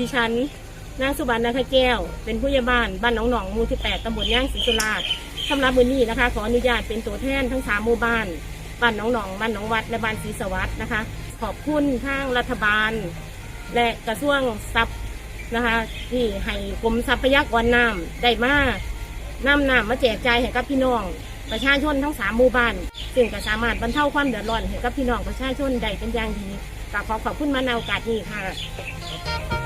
ดิฉันนางสุบรรณนาคแก้ว เป็นผู้ใหญ่บ้านบ้านหนองหนองหมู่ที่8ตำบลย่างศรีสุราษฎร์สำหรับมือนี้นะคะ ขออนุญาตเป็นตัวแทนทั้งสามหมู่บ้านบ้านหนองหนองบ้านหนองวัดและบ้านศรีสวัสดิ์นะคะ ขอบคุณทางรัฐบาล และกระทรวงทรัพย์นะคะ ที่ให้กรมทรัพยากรน้ำได้มานำน้ำมาแจกจ่ายให้กับพี่น้องประชาชนทั้งสามหมู่บ้านซึ่งก็สามารถบรรเทาความเดือดร้อนให้กับพี่น้องประชาชนได้เป็นอย่างดีกขอขอบคุณมาในโอกาสนี้ค่ะ